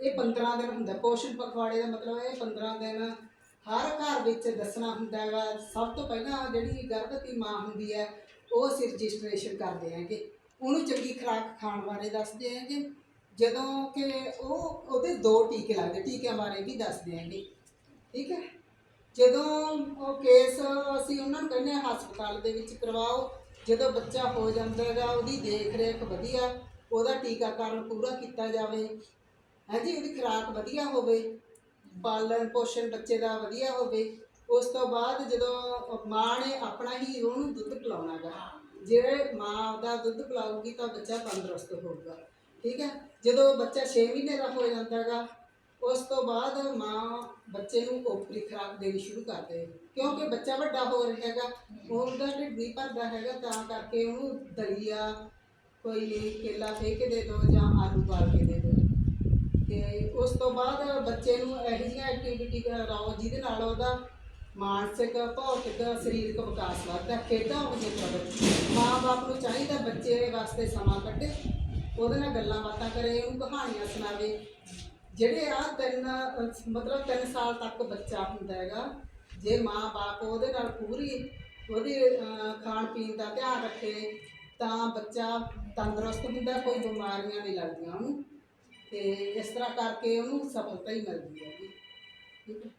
ਇਹ 15 ਦਿਨ ਹੁੰਦਾ। ਪੋਸ਼ਣ ਪਖਵਾੜੇ ਦਾ ਮਤਲਬ ਇਹ 15 ਦਿਨ ਹਰ ਘਰ ਵਿੱਚ ਦੱਸਣਾ ਹੁੰਦਾ ਹੈਗਾ ਸਭ ਤੋਂ ਪਹਿਲਾਂ ਜਿਹੜੀ ਗਰਭਵਤੀ ਮਾਂ ਹੁੰਦੀ ਹੈ, ਉਹ ਅਸੀਂ ਰਜਿਸਟ੍ਰੇਸ਼ਨ ਕਰਦੇ ਹੈਗੇ। ਉਹਨੂੰ ਚੰਗੀ ਖੁਰਾਕ ਖਾਣ ਬਾਰੇ ਦੱਸਦੇ ਹੈਗੇ। ਜਦੋਂ ਕਿ ਉਹ, ਉਹਦੇ ਦੋ ਟੀਕੇ ਲੱਗਦੇ, ਟੀਕਿਆਂ ਬਾਰੇ ਵੀ ਦੱਸਦੇ ਹੈਗੇ। ਠੀਕ ਹੈ? ਜਦੋਂ ਉਹ ਕੇਸ ਅਸੀਂ ਉਹਨਾਂ ਨੂੰ ਕਹਿੰਦੇ ਹਾਂ, ਹਸਪਤਾਲ ਦੇ ਵਿੱਚ ਕਰਵਾਓ। ਜਦੋਂ ਬੱਚਾ ਹੋ ਜਾਂਦਾ ਹੈਗਾ, ਉਹਦੀ ਦੇਖ ਰੇਖ ਵਧੀਆ, ਉਹਦਾ ਟੀਕਾਕਰਨ ਪੂਰਾ ਕੀਤਾ ਜਾਵੇ। ਹਾਂਜੀ ਉਹਦੀ ਖੁਰਾਕ ਵਧੀਆ ਹੋਵੇ, ਪਾਲਣ ਪੋਸ਼ਣ ਬੱਚੇ ਦਾ ਵਧੀਆ ਹੋਵੇ, ਉਸ ਤੋਂ ਬਾਅਦ ਜਦੋਂ ਮਾਂ ਨੇ ਆਪਣਾ ਹੀ ਉਹਨੂੰ ਦੁੱਧ ਪਿਲਾਉਣਾਗਾ ਜੇ ਮਾਂ ਦਾ ਦੁੱਧ ਪਿਲਾਊਗੀ ਤਾਂ ਬੱਚਾ ਤੰਦਰੁਸਤ ਹੋਊਗਾ, ਠੀਕ ਹੈ? ਜਦੋਂ ਬੱਚਾ 6 ਮਹੀਨੇ ਦਾ ਹੋ ਜਾਂਦਾਗਾ ਉਸ ਤੋਂ ਬਾਅਦ ਮਾਂ ਬੱਚੇ ਨੂੰ ਓਪਰੀ ਖੁਰਾਕ ਦੇਣੀ ਸ਼ੁਰੂ ਕਰਦੇ ਕਿਉਂਕਿ ਬੱਚਾ ਵੱਡਾ ਹੋ ਰਿਹਾ ਹੈਗਾ ਉਹਦਾ ਢਿੱਡ ਵੀ ਭਰਦਾ ਹੈਗਾ, ਤਾਂ ਕਰਕੇ ਉਹਨੂੰ ਦਲੀਆ, ਕੋਈ ਕੇਲਾ ਫੇਕ ਕੇ ਦੇ ਦਿਓ ਜਾਂ ਆਲੂ ਬਾਲ ਕੇ ਦੇ ਦਿਓ ਤੇ ਉਸ ਤੋਂ ਬਾਅਦ ਬੱਚੇ ਨੂੰ ਇਹੋ ਜਿਹੀਆਂ ਐਕਟੀਵਿਟੀ ਕਰਾਓ, ਜਿਹਦੇ ਨਾਲ ਉਹਦਾ ਮਾਨਸਿਕ ਭੌਤਿਕ ਸਰੀਰਕ ਵਿਕਾਸ ਵੱਧਦਾ, ਖੇਡਾਂ ਉਹਦੇ ਪ੍ਰਤੀ ਮਾਂ-ਬਾਪ ਨੂੰ ਚਾਹੀਦਾ ਬੱਚੇ ਵਾਸਤੇ ਸਮਾਂ ਕੱਢੇ, ਉਹਦੇ ਨਾਲ ਗੱਲਾਂ ਬਾਤਾਂ ਕਰੇ, ਉਹਨੂੰ ਕਹਾਣੀਆਂ ਸੁਣਾਵੇ। ਜਿਹੜੇ ਆ ਤਿੰਨ, ਮਤਲਬ 3 ਸਾਲ ਤੱਕ ਬੱਚਾ ਹੁੰਦਾ ਹੈਗਾ, ਜੇ ਮਾਂ-ਬਾਪ ਉਹਦੇ ਨਾਲ ਪੂਰੀ ਉਹਦੇ ਖਾਣ ਪੀਣ ਦਾ ਧਿਆਨ ਰੱਖੇ, ਤਾਂ ਬੱਚਾ ਤੰਦਰੁਸਤ ਹੁੰਦਾ, ਕੋਈ ਬਿਮਾਰੀਆਂ ਨਹੀਂ ਲੱਗਦੀਆਂ ਉਹਨੂੰ। ਤੇ ਇਸ ਤਰ੍ਹਾਂ ਕਰਕੇ ਉਹਨੂੰ ਸਫਲਤਾ ਹੀ ਮਿਲਦੀ ਹੈ ਜੀ ਠੀਕ ਹੈ।